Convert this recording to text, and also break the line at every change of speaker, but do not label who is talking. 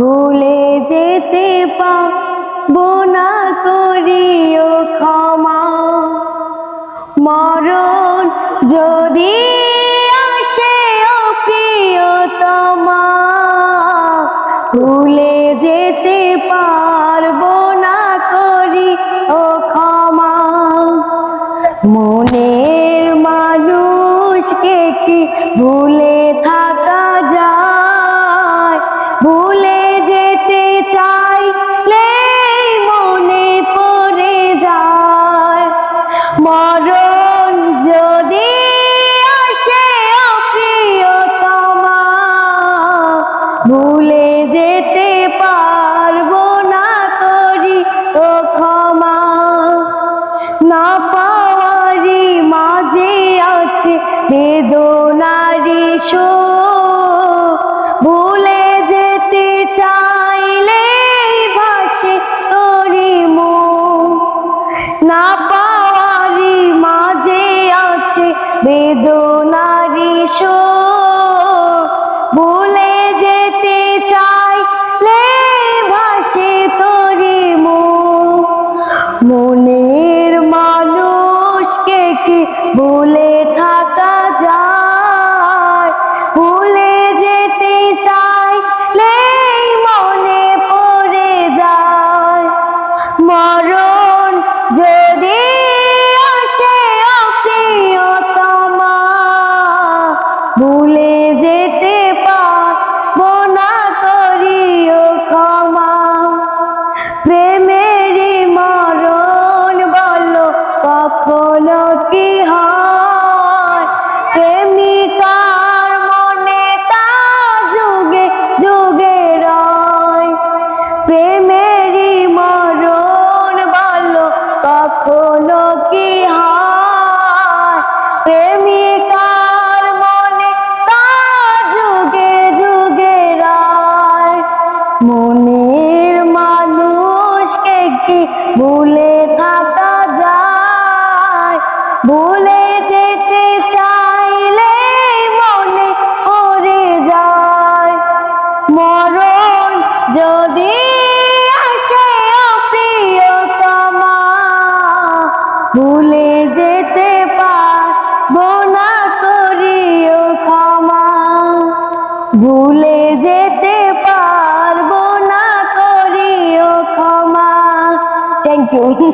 ভুলে যেতে পারব না করিও ক্ষমা। মরণ যদি আসে ও প্রিয়তমা, ভুলে যেতে পারব না করি ও ক্ষমা। মনের মানুষকে কি ভুলে মরণ ভুলে যেতে পারব না ও ক্ষমা। না পাওয়ারি মাঝে আছে বেদনারি শোক। ভুলে থাকা যায়। ভুলে যেতে চাইলে মনে পড়ে যায়। মরণ কি হয়? প্রেমিকার মনে তা যুগে যুগে রয়। মনের মানুষকে কি ভুলে থাকা যায়? ভুলে যেতে চাইলে মনে পড়ে যায়। মরণ যদি đồ chơi.